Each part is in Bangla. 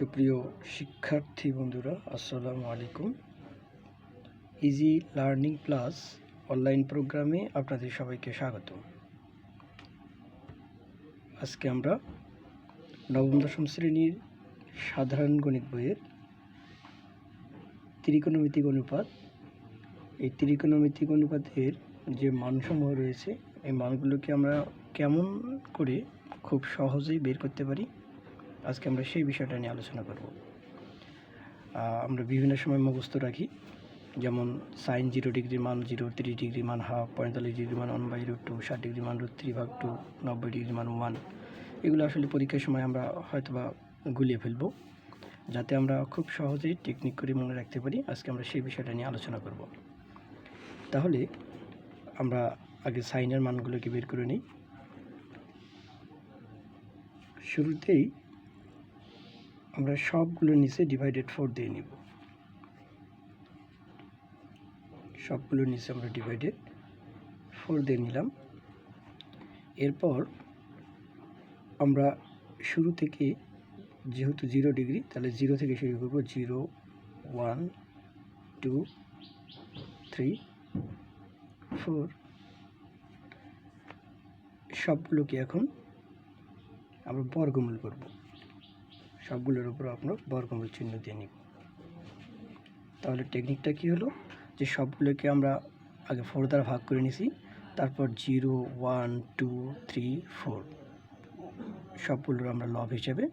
সুপ্রিয় শিক্ষার্থী বন্ধুরা, আসসালামু আলাইকুম। ইজি লার্নিং প্লাস অনলাইন প্রোগ্রামে আপনাদের সবাইকে স্বাগত আজকে আমরা নবম, দশম শ্রেণির সাধারণ গণিত বইয়ের ত্রিকোণমিতিক অনুপাত। এই ত্রিকোণমিতিক অনুপাতের যে মানসমূহ রয়েছে, এই মানগুলোকে আমরা কেমন করে খুব সহজেই বের করতে পারি? আজকে আমরা সেই বিষয়টা নিয়ে আলোচনা করব। আমরা বিভিন্ন সময় মুখস্থ রাখি, যেমন সাইন জিরো ডিগ্রি মান জিরো থ্রি ডিগ্রি মান হাফ পঁয়তাল্লিশ ডিগ্রি মান ওয়ান বাই রুট টু ষাট ডিগ্রি মান রুট থ্রি ভাগ টু নব্বই ডিগ্রি মান ওয়ান এগুলো আসলে পরীক্ষার সময় আমরা হয়তোবা গুলিয়ে ফেলব, যাতে আমরা খুব সহজেই টেকনিক করে মনে রাখতে পারি। আজকে আমরা সেই বিষয়টা নিয়ে আলোচনা করব। তাহলে আমরা আগে সাইনের মানগুলোকে বের করে নিই। শুরুতেই আমরা সবগুলোর নিচে ডিভাইডেড ফোর দিয়ে নিব। সবগুলোর নিচে আমরা ডিভাইডেড ফোর দিয়ে নিলাম। এরপর আমরা শুরু থেকে যেহেতু জিরো ডিগ্রি তাহলে জিরো থেকে শুরু করব zero one two three four সবগুলোকে এখন আমরা বর্গমূল করব। সবগুলোর উপর আপনার বর্গমূল চিহ্ন দিয়ে নিব। তাহলে টেকনিকটা কি হলো? যে সবগুলোকে আমরা আগে ফোর দ্বারা ভাগ করে নিছি, তারপর zero one two three four সবগুলোর আমরা লব হিসেবে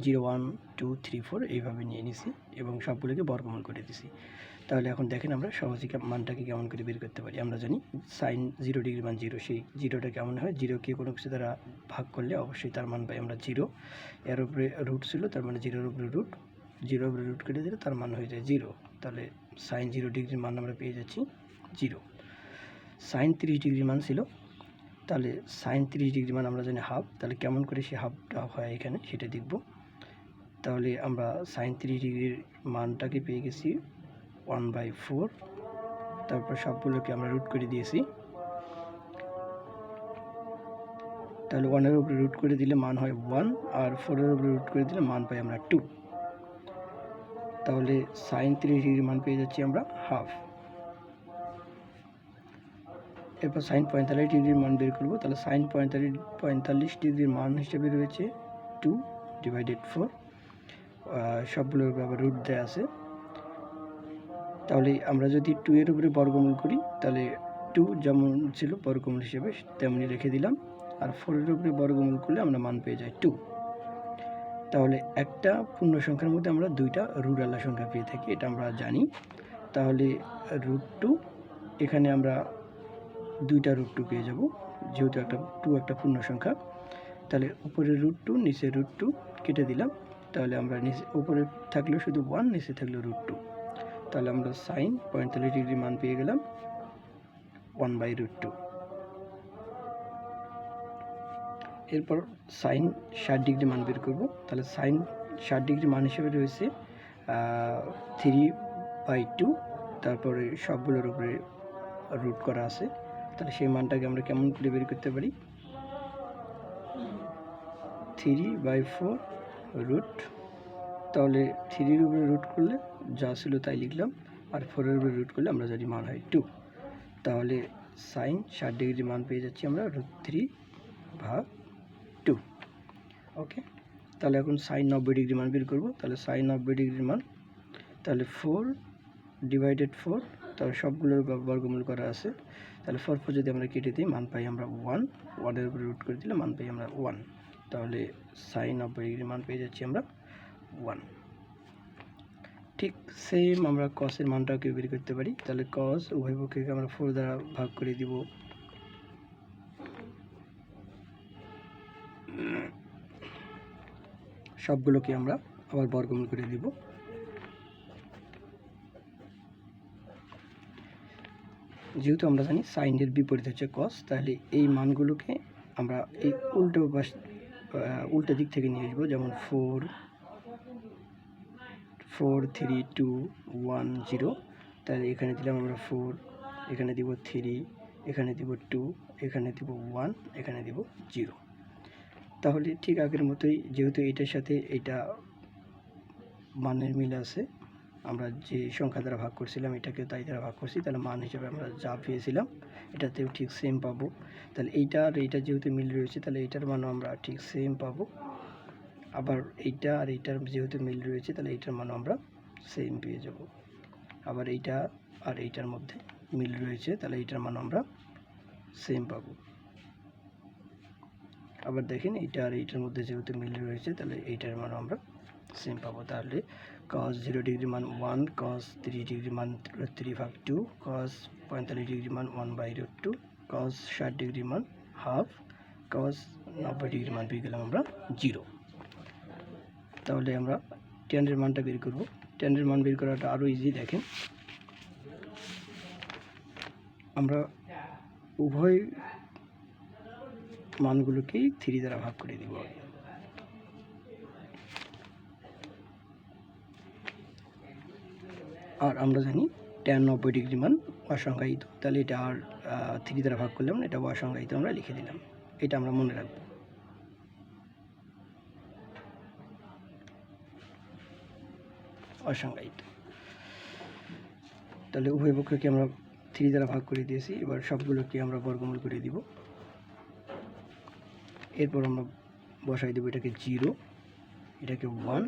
zero one two three four এইভাবে নিয়ে নিছি এবং সবগুলোকে বর্গমূল করে দিছি। তাহলে এখন দেখেন আমরা সহজে মানটাকে কেমন করে বের করতে পারি। আমরা জানি সাইন জিরো ডিগ্রি মান জিরো সেই জিরোটা কেমন হয়? জিরোকে কোনো কিছু দ্বারা ভাগ করলে অবশ্যই তার মান পাই আমরা জিরো এর উপরে রুট ছিল, তার মানে জিরোর উপরে রুট জিরোর উপরে রুট কেটে দিলে তার মান হয়ে যায় জিরো তাহলে সাইন জিরো ডিগ্রির মান আমরা পেয়ে যাচ্ছি জিরো সাইন তিরিশ ডিগ্রি মান ছিল, তাহলে সাইন তিরিশ ডিগ্রি মান আমরা জানি হাফ তাহলে কেমন করে সে হাফটা হয় এখানে? সেটা দেখব। তাহলে আমরা সাইন তিরিশ ডিগ্রির মানটাকে পেয়ে গেছি ওয়ান বাই ফোর। তারপর সবগুলোকে আমরা রুট করে দিয়েছি। তাহলে ওয়ানের উপরে রুট করে দিলে মান হয় ওয়ান আর ফোরের উপরে রুট করে দিলে মান পাই আমরা টু তাহলে সাইন তিরিশ ডিগ্রি মান পেয়ে যাচ্ছি আমরা হাফ এরপর সাইন পঁয়তাল্লিশ ডিগ্রির মান বের করব। তাহলে সাইন পঁয়তাল্লিশ পঁয়তাল্লিশ ডিগ্রির মান হিসেবে রয়েছে টু ডিভাইডেড ফোর সবগুলোর আবার রুট দেওয়া আছে। তাহলে আমরা যদি টু এর উপরে বর্গমূল করি, তাহলে টু যেমন ছিল বর্গমূল হিসেবে তেমনি রেখে দিলাম। আর ফোরের উপরে বর্গমূল করলে আমরা মান পেয়ে যাই টু তাহলে একটা পূর্ণ সংখ্যার মধ্যে আমরা দুইটা রুডালা সংখ্যা পেয়ে থাকি, এটা আমরা জানি। তাহলে রুট টু এখানে আমরা দুইটা রুট টু পেয়ে যাব, যেহেতু একটা টু একটা পূর্ণ সংখ্যা তাহলে উপরে রুট টু নিচে রুট টু কেটে দিলাম। তাহলে আমরা নিচে, উপরে থাকলেও শুধু ওয়ান নিচে থাকলেও রুট টু তাহলে আমরা সাইন পঁয়তাল্লিশ ডিগ্রি মান পেয়ে গেলাম ওয়ান বাই রুট টু এরপর সাইন ষাট ডিগ্রি মান বের করব। তাহলে সাইন ষাট ডিগ্রি মান হিসেবে রয়েছে থ্রি বাই টু তারপরে সবগুলোর উপরে রুট করা আছে। তাহলে সেই মানটাকে আমরা কেমন করে বের করতে পারি? থ্রি বাই ফোর রুট তাহলে থ্রির উপরে রুট করলে যা ছিল তাই লিখলাম, আর ফোরের উপরে রুট করলে আমরা জানি মান হয় টু তাহলে সাইন ষাট ডিগ্রি মান পেয়ে যাচ্ছি আমরা রুট থ্রি ভাগ টু ওকে তাহলে এখন সাইন নব্বই ডিগ্রি মান বের করব। তাহলে সাইন নব্বই ডিগ্রির মান, তাহলে ফোর ডিভাইডেড ফোর তাহলে সবগুলোর বর্গমূল করা আছে। তাহলে ফোর ফোর যদি আমরা কেটে দিই, মান পাই আমরা ওয়ান ওয়ানের উপরে রুট করে দিলে মান পাই আমরা ওয়ান তাহলে সাইন নব্বই ডিগ্রি মান পেয়ে যাচ্ছি আমরা ওয়ান ঠিক সেম আমরা কসের মানটাকে বের করতে পারি। তাহলে কস উভয় পক্ষকে আমরা ফোর দ্বারা ভাগ করে দিব। সবগুলোকে আমরা আবার বর্গমূল করে দিব। যেহেতু আমরা জানি সাইনের বিপরীত হচ্ছে কস তাহলে এই মানগুলোকে আমরা এই উল্টো পাশ উল্টো দিক থেকে নিয়ে আসব, যেমন four four three two one zero তাহলে এখানে দিলাম আমরা ফোর এখানে দিব থ্রি এখানে দিব টু এখানে দিব ওয়ান এখানে দিব জিরো তাহলে ঠিক আগের মতোই যেহেতু এটার সাথে এটা মানের মিল আছে, আমরা যে সংখ্যা দ্বারা ভাগ করছিলাম এটাকে তাই দ্বারা ভাগ করছি, তাহলে মান হিসেবে আমরা যা পেয়েছিলাম এটাতেও ঠিক সেম পাবো। তাহলে এইটা আর এইটা যেহেতু মিল রয়েছে, তাহলে এইটার মানও আমরা ঠিক সেম পাবো। আবার এইটা আর এইটার যেহেতু মিল রয়েছে, তাহলে এইটার মানও আমরা সেম পেয়ে যাব। আবার এইটা আর এইটার মধ্যে মিল রয়েছে, তাহলে এইটার মান আমরা সেম পাবো। আবার দেখেন এইটা আর এইটার মধ্যে যেহেতু মিল রয়েছে, তাহলে এইটার মান আমরা সেম পাবো। তাহলে কস জিরো ডিগ্রি মান ওয়ান কস থ্রি ডিগ্রি মান থ্রি ভাগ টু কস পঁয়তাল্লিশ ডিগ্রি মান one by root two cos ষাট ডিগ্রি মান হাফ কস নব্বই ডিগ্রি মান পেয়ে গেলাম আমরা জিরো তাহলে আমরা টেনের মানটা বের করব। টেনের মান বের করাটা আরও ইজি দেখেন। আমরা উভয় মানগুলোকেই থ্রি দ্বারা ভাগ করে দিব। আর আমরা জানি টেন নব্বই ডিগ্রি মান অসংজ্ঞায়িত। তাহলে এটা আর থ্রি দ্বারা ভাগ করলাম এটা অসংজ্ঞায়িত আমরা লিখে দিলাম। এটা আমরা মনে রাখব। অসংজ্ঞায়িত তাহলে উভয় পক্ষকে আমরা থ্রি দ্বারা ভাগ করে দিয়েছি, এবার সবগুলোকে আমরা বর্গমূল করে দিব। এরপর আমরা বসাই দেবো এটাকে জিরো, এটাকে ওয়ান,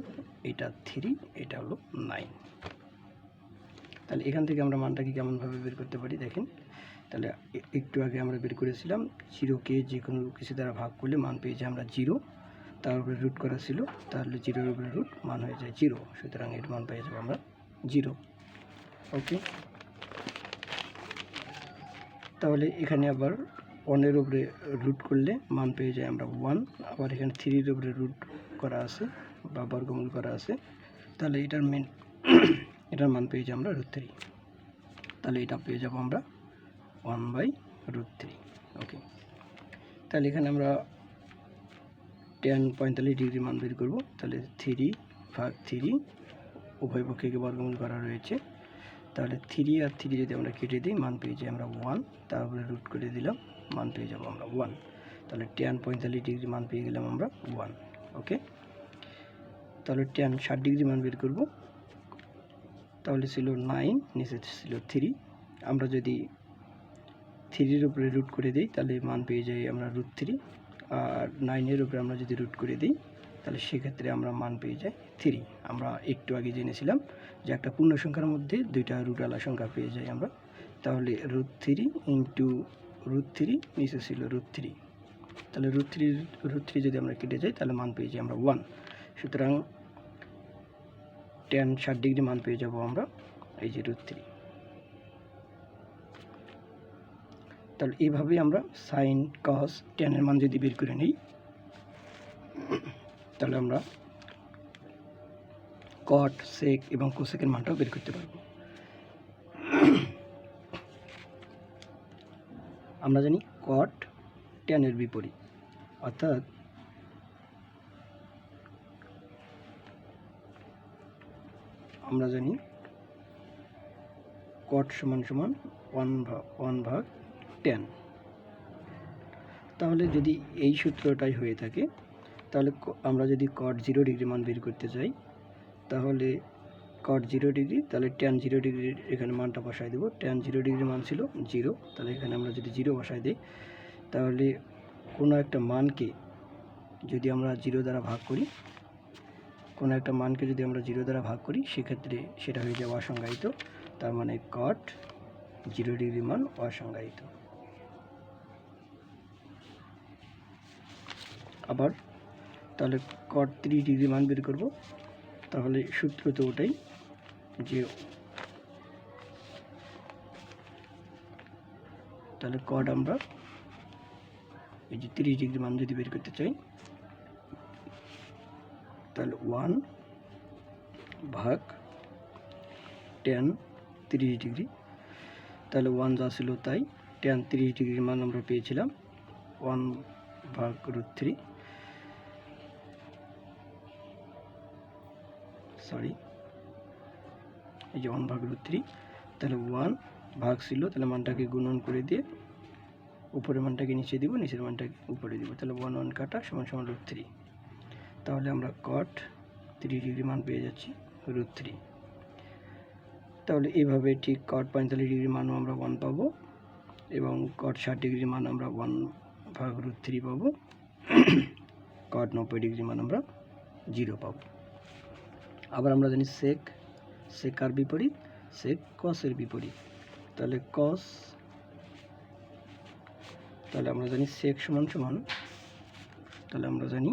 এটা থ্রি, এটা হলো নাইন। তাহলে এখান থেকে আমরা মানটাকে কেমনভাবে বের করতে পারি দেখেন। তাহলে একটু আগে আমরা বের করেছিলাম, জিরোকে যে কোনো কিছু দ্বারা ভাগ করলে মান পেয়েছি আমরা জিরো। তার উপরে রুট করা ছিল, তাহলে জিরোর উপরে রুট মান হয়ে যায় জিরো সুতরাং এর মান পেয়ে যাব আমরা জিরো ওকে তাহলে এখানে আবার ওয়ানের উপরে রুট করলে মান পেয়ে যায় আমরা ওয়ান আবার এখানে থ্রির উপরে রুট করা আছে, বা বর্গমূল করা আছে, তাহলে এটার মেন এটার মান পেয়ে যাই আমরা রুট থ্রি তাহলে এটা পেয়ে যাব আমরা one by root three okay তাহলে এখানে আমরা টেন পঁয়তাল্লিশ ডিগ্রি মান বের করব। তাহলে থ্রি ভাগ থ্রি উভয় পক্ষকে বর্গমূল করা রয়েছে। তাহলে থ্রি আর থ্রি যদি আমরা কেটে দিই, মান পেয়ে যাই আমরা ওয়ান তারপরে রুট করে দিলাম, মান পেয়ে যাব আমরা ওয়ান তাহলে টেন পঁয়তাল্লিশ ডিগ্রি মান পেয়ে গেলাম আমরা ওয়ান ওকে তাহলে টেন ষাট ডিগ্রি মান বের করব। তাহলে ছিল নাইন নিচে ছিল থ্রি আমরা যদি থ্রির উপরে রুট করে দিই, তাহলে মান পেয়ে যাই আমরা রুট থ্রি নাইনের উপরে আমরা যদি রুট করে দিই, তাহলে সেক্ষেত্রে আমরা মান পেয়ে যাই থ্রি আমরা একটু আগে জেনেছিলাম যে একটা পূর্ণ সংখ্যার মধ্যে দুইটা রুটালা সংখ্যা পেয়ে যাই আমরা। তাহলে root three into root three নিচে ছিল রুট থ্রি তাহলে রুট থ্রি রুট থ্রি যদি আমরা কেটে যাই, তাহলে মান পেয়ে যাই আমরা ওয়ান সুতরাং টেন ষাট ডিগ্রি মান পেয়ে যাব আমরা, এই যে রুট থ্রি তাহলে এইভাবেই আমরা সাইন কস টেনের মান যদি বের করে নিই, তাহলে আমরা কট সেক এবং কোসেকের মানটাও বের করতে পারব। আমরা জানি কট টেনের বিপরীত, অর্থাৎ আমরা জানি কট সমান সমান ওয়ান ভাগ ওয়ান ভাগ টেন। তাহলে যদি এই সূত্রটাই হয়ে থাকে, তাহলে আমরা যদি কট জিরো ডিগ্রি মান বের করতে চাই, তাহলে কট জিরো ডিগ্রি তাহলে টেন জিরো ডিগ্রির এখানে মানটা বসায় দেবো। টেন জিরো ডিগ্রি মান ছিল জিরো তাহলে এখানে আমরা যদি জিরো বসাই দিই, তাহলে কোনো একটা মানকে যদি আমরা জিরো দ্বারা ভাগ করি, কোনো একটা মানকে যদি আমরা জিরো দ্বারা ভাগ করি, সেক্ষেত্রে সেটা হয়ে যাবে অসংজ্ঞায়িত। তার মানে কট জিরো ডিগ্রি মান অসংজ্ঞায়িত। আবার তাহলে কট থ্রি ডিগ্রি মান বের করব। তাহলে সূত্র তো ওটাই যে তাহলে কট আমরা এই যে তিরিশ ডিগ্রি মান যদি বের করতে চাই, তাহলে ওয়ান ভাগ টেন তিরিশ ডিগ্রি তাহলে ওয়ান যা ছিল তাই টেন তিরিশ ডিগ্রির মান আমরা পেয়েছিলাম। ওয়ান ভাগ রুট থ্রি সরি এই যে ওয়ান ভাগ রুট থ্রি তাহলে ওয়ান ভাগ ছিল, তাহলে মানটাকে গুণন করে দিয়ে উপরের মানটাকে নিচে দিব, নিচের মানটাকে উপরে দিব, তাহলে ওয়ান ওয়ান কাটা সমান সমান রুট থ্রি তাহলে আমরা কট থ্রি ডিগ্রি মান পেয়ে যাচ্ছি রুট থ্রি তাহলে এইভাবে ঠিক কট পঁয়তাল্লিশ ডিগ্রি মানও আমরা ওয়ান পাবো এবং কট ষাট ডিগ্রি মান আমরা ওয়ান ভাগ রুট থ্রি পাবো। কট নব্বই ডিগ্রি মান আমরা জিরো পাবো। আবার আমরা জানি সেক সেক কার বিপরীত? সেক কসের বিপরীত। তাহলে কস তাহলে আমরা জানি সেক সমান সমান, তাহলে আমরা জানি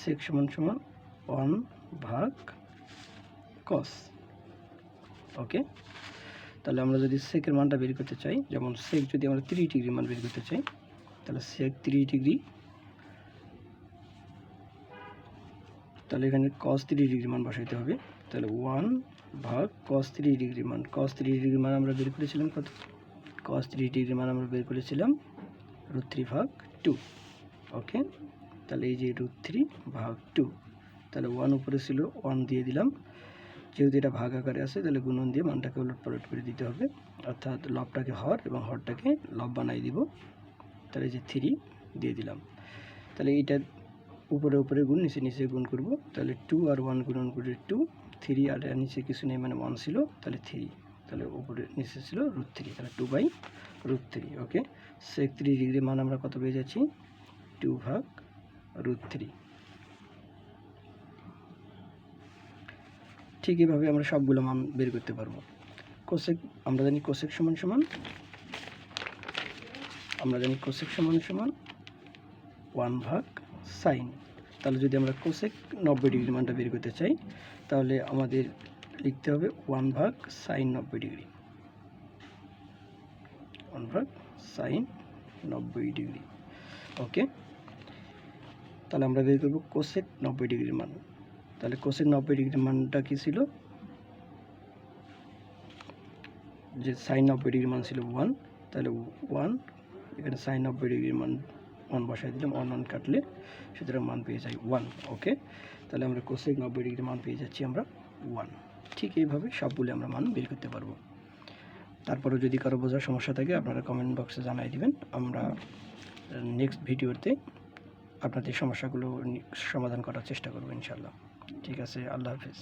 সেক সমান সমান ওয়ান ভাগ কস ওকে তাহলে আমরা যদি সেকের মানটা বের করতে চাই, যেমন সেক যদি আমরা তিরিশ ডিগ্রি মান বের করতে চাই, তাহলে সেক তিরিশ ডিগ্রি তাহলে এখানে কস তিরিশ ডিগ্রি মান বসাইতে হবে। তাহলে ওয়ান ভাগ কস তিরিশ ডিগ্রি মান কস তিরিশ ডিগ্রি মান আমরা বের করেছিলাম কত? কস তিরিশ ডিগ্রি মান আমরা বের করেছিলাম রুট থ্রি ভাগ টু ওকে তাহলে এই যে রুট থ্রি ভাগ টু তাহলে ওয়ান উপরে ছিল ওয়ান দিয়ে দিলাম। যেহেতু এটা ভাগ আকারে আছে, তাহলে গুণন দিয়ে মানটাকে উলট পালট করে দিতে হবে। অর্থাৎ লবটাকে হর এবং হরটাকে লব বানাই দিব। তাহলে যে থ্রি দিয়ে দিলাম। তাহলে এইটা উপরে উপরে গুণ, নিচে নিচে গুণ করব। তাহলে টু আর ওয়ান গুণন করে টু থ্রি আর নিচে কিছু নেই মানে ওয়ান ছিল, তাহলে থ্রি তাহলে উপরে নিচে ছিল রুট থ্রি তাহলে two by root three okay sec ত্রিশ ডিগ্রি মান আমরা কত পেয়ে যাচ্ছি? টু ভাগ রুট থ্রি ঠিক এভাবে আমরা সবগুলো মান বের করতে পারব। কোসেক আমরা জানি কোসেক সমান সমান, আমরা জানি কোসেক সমান সমান ওয়ান ভাগ সাইন। তাহলে যদি আমরা কোসেক নব্বই ডিগ্রি মানটা বের করতে চাই, তাহলে আমাদের লিখতে হবে ওয়ান ভাগ সাইন নব্বই ডিগ্রি। ওয়ান ভাগ সাইন নব্বই ডিগ্রি। ওকে তাহলে আমরা বের করব কোসেক নব্বই ডিগ্রির মান। তাহলে কোসেক নব্বই ডিগ্রি মানটা কী ছিল? যে সাইন নব্বই ডিগ্রি মান ছিল ওয়ান তাহলে ওয়ান এখানে সাইন নব্বই ডিগ্রি মান ওয়ান বসাই দিলাম ওয়ান ওয়ান কাটলে সুতরাং মান পেয়ে যাই ওয়ান ওকে তাহলে আমরা কোসেক নব্বই ডিগ্রি মান পেয়ে যাচ্ছি আমরা ওয়ান ঠিক এইভাবে সবগুলো আমরা মান বের করতে পারব। তারপরে যদি কারও বোঝার সমস্যা থাকে, আপনারা কমেন্ট বক্সে জানাই দিবেন। আমরা নেক্সট ভিডিওতে আপনাদের সমস্যাগুলো সমাধান করার চেষ্টা করব ইনশাল্লাহ ঠিক আছে, আল্লাহ হাফিজ।